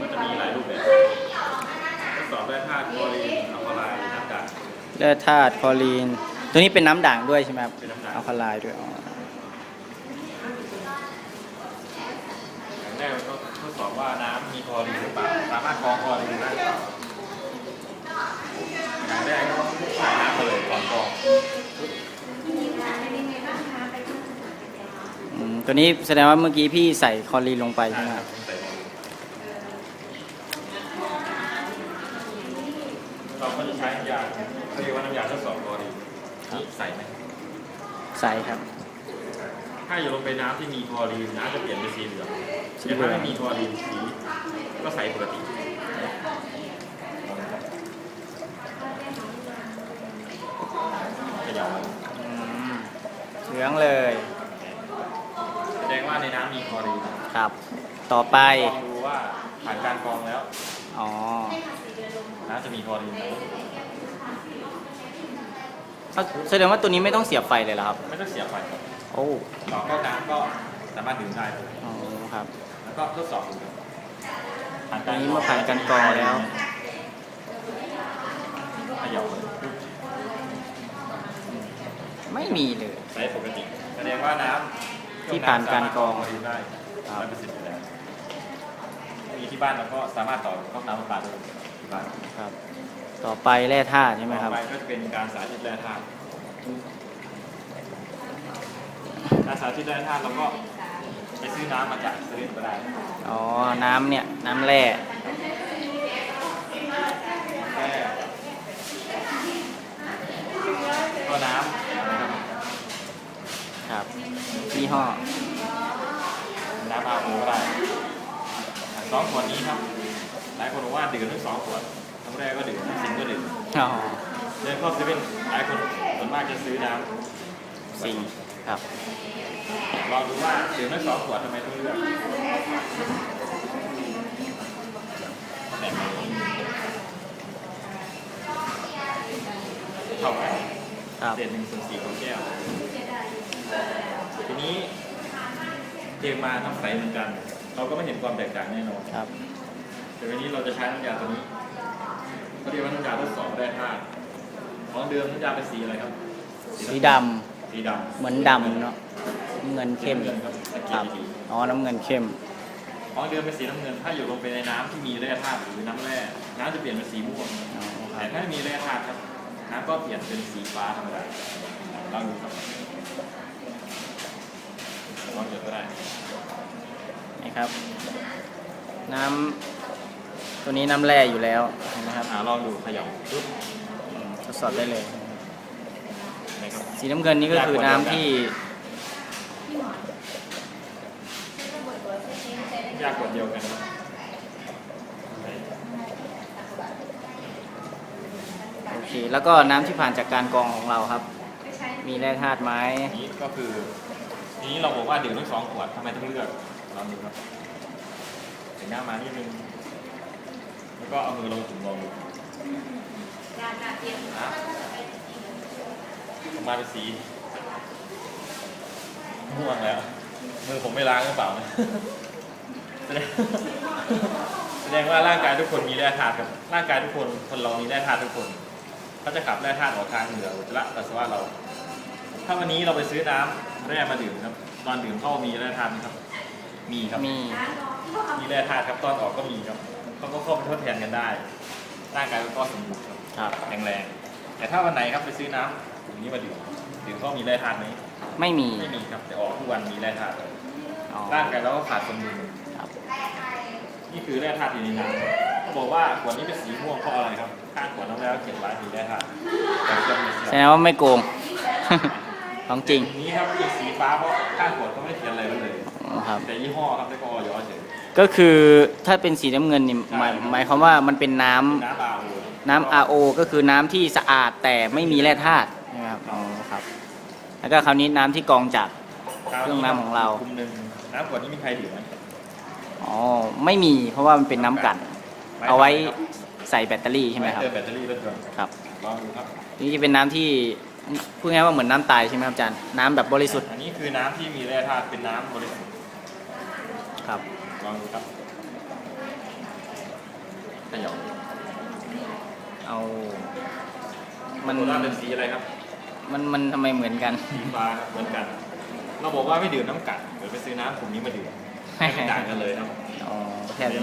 การทดสอบก็จะมีหลายรูปแบบทดสอบด้วยธาตุคลอรีนอัลคาไลน์น้ำด่างเลือดธาตุคลอรีน ตัวนี้เป็นน้ำด่างด้วยใช่ไหมครับเป็นน้ำด่างอัลคาไลน์ด้วยอ๋ออย่างแรกเราก็ทดสอบว่าน้ำมีคลอรีนหรือเปล่าสามารถกรองคลอรีนได้หรือเปล่าอย่างแรกก็ใส่น้ำไปเลยก่อนกรองอืมตัวนี้แสดงว่าเมื่อกี้พี่ใส่คลอรีนลงไปใช่ไหมคครัรับบ ใส่คลอรีน เราก็จะใช้น้ำยาเขาเรียกว่าน้ำยาทดสอบคลอรีนนี่ใส่ไหมใส่ครับ ถ้าอยู่ลงไปน้ำที่มีคลอรีนน้ำจะเปลี่ยนเป็นสีเหลืองสีแต่เหลืถ้าองไม่มีคลอรีนสีก็ใสปกติขยับอืมเหลืองเลย แสดงว่าในน้ำมีคลอรีนครับ ต่อไปลองดูว่าผ่านการกรองแล้ว อ๋อน้ำจะมีคลอรีนไหมเอาแสดงว่าตัวนี้ไม่ต้องเสียบไฟเลยเหรอครับ ไม่ต้องเสียบไฟครับโอ้ต่อเข้าน้ำก็สามารถดื่มได้เลยอ๋อครับ แล้วก็ทดสอบดูครับผ่านอันนี้เมื่อผ่านการกรองแล้วขยับไม่มีเลย ใช้ปกติ แสดงว่าน้ำที่ผ่านการกรองคลอรีนได้ครับร้อยเปอร์เซ็นต์อยู่แล้ว มีที่บ้านเราก็สามารถต่อเข้าน้ำประปาได้ที่บ้านครับ ต่อไปแร่ธาตุใช่ไหมครับ ต่อไปก็จะเป็นการสาธิตแร่ธาตุการสาธิตแร่ธาตุเราก็ไปซื้อน้ำมาจากเซเว่นก็ได้อ๋อ น้ำเนี่ย น้ำแร่แค่ก็น้ำนะครับ ครับยี่ห้อ สองขวดนี้ครับ หลายคนบอกว่าดื่มทั้งสองขวดทั้งแรกก็ดื่มทั้งสิงก็ดื่มอ๋อเดินเข้าเซเว่นหลายคนส่วนมากจะซื้อน้ำสี่ครับลองดูว่าดื่มทั้งสองขวดทำไมต้องเลือกแต่เท่ากันครับเศษหนึ่งส่วนสี่ของแก้ว ทีนี้เทมาน้ำใสเหมือนกัน เราก็ไม่เห็นความแตกต่างแน่นอนครับ แต่วันนี้เราจะใช้น้ำยาตัวนี้เขาเรียกว่าน้ำยาทดสอบแร่ธาตุของเดิมน้ำยาเป็นสีอะไรครับสีดสีดำำเหมือนดำเนาะน้ำเงินเข้มน้ำเงินครับสังเกครัตบดีอ๋อน้ำเงินเข้มๆของเดิมเป็นสีน้ำเงินถ้าอยู่ลงไปในน้ำที่มีแร่ธาตุหรือน้ำแร่น้ำจะเปลี่ยนเป็นสีม่วงอ๋อคแต่รับถ้าไม่มีแร่ธาตุครับน้ำก็เปลี่ยนเป็นสีฟ้าธรรมดาลองดูครับลองเดี๋ยวก็ได้ นี่ครับ น้ำตัวนี้น้ำแร่อยู่แล้วเห็นะครับอ่าลองดูเขย่าปุ๊บอืมทดสอบได้เลย นะครับ สีน้ำเงินนี่ก็คือน้ำที่ ยากกว่าเดียวกันครับโอเค แล้วก็น้ำที่ผ่านจากการกรองของเราครับ มีแร่ธาตุไหม นี้ก็คือทีนี้เราบอกว่าดื่มทั้งสองขวดทำไมต้องเลือก ลองดูครับถึงหน้ามานิดนึงแล้วก็เอามือลงถุงลองดูนะออกมาเป็นสีม่วงแล้ว มือผมไม่ล้างหรือเปล่านะแสดงแสดงว่าร่างกายทุกคนมีแร่ธาตุครับ ร่างกายทุกคนคนเรามีแร่ธาตุทุกคนเขาจะขับแร่ธาตุออกทางเหนืออุจจาระปัสสาวะเรา ถ้าวันนี้เราไปซื้อน้ำแร่มาดื่มครับ ตอนดื่มเข้ามีแร่ธาตุไหมครับ มีครับ มีมีแร่ธาตุครับตอนออกก็มีครับเขาก็เข้าไปทดแทนกันได้ ร่างกายก็สมบูรณ์ครับครับแข็งแรง แต่ถ้าวันไหนครับไปซื้อน้ำถุงนี้มาดื่มดื่มเข้ามีแร่ธาตุไหมไม่มี ไม่มีครับแต่ออกทุกวันมีแร่ธาตุอ๋อร่างกายเราก็ขาดสมดุลครับนี่คือแร่ธาตุอยู่ในน้ำเขาบอกว่าขวดนี้เป็นสีม่วงเพราะอะไรครับข้างขวดน้ำแล้วเขียนไว้มีแร่ธาตุแต่เครื่องมีสีแสดงว่าไม่โกงของจริงนี้ครับเป็นสีฟ้าเพราะข้างขวดเขาไม่ได้เขียนอะไรไว้เลยอ๋อ ครับ แต่ยี่ห้อครับแล้วก็ออยเฉยก็คือถ้าเป็นสีน้ำเงินนี่หมายใช่หมายความว่ามันเป็นน้ำเป็นน้ำเปล่าเลยน้ำ RO ก็คือน้ำที่สะอาดแต่ไม่มีแร่ธาตุนะครับอ๋อครับ แล้วก็คราวนี้น้ำที่กรองจาก เครื่องน้ำของเรากลุ่มหนึ่งน้ำขวดนี้มีใครดื่มไหมอ๋อไม่มีเพราะว่ามันเป็นน้ำกลัน เอาไว้ใส่แบตเตอรี่ใช่ไหมครับ เติมแบตเตอรี่รถยนต์ครับ ลองดูครับ นี่จะเป็นน้ำที่พูดง่ายๆว่าเหมือนน้ำตายใช่ไหมครับอาจารย์ น้ำแบบบริสุทธิ์ อันนี้คือน้ำที่มีแร่ธาตุเป็นน้ำบริสุทธิ์ ครับลองดูครับเขย่าเอา มัมันนโซดาเป็นสีอะไรครับ มันมันทำไมเหมือนกัน สีฟ้าครับเหมือนกัน เราบอกว่าไม่ดื่มน้ำกัดเดี๋ยวไปซื้อน้ำกลุ่มนี้มาดื่มไม่ต่างกันเลยครับ อ๋อแทบจะ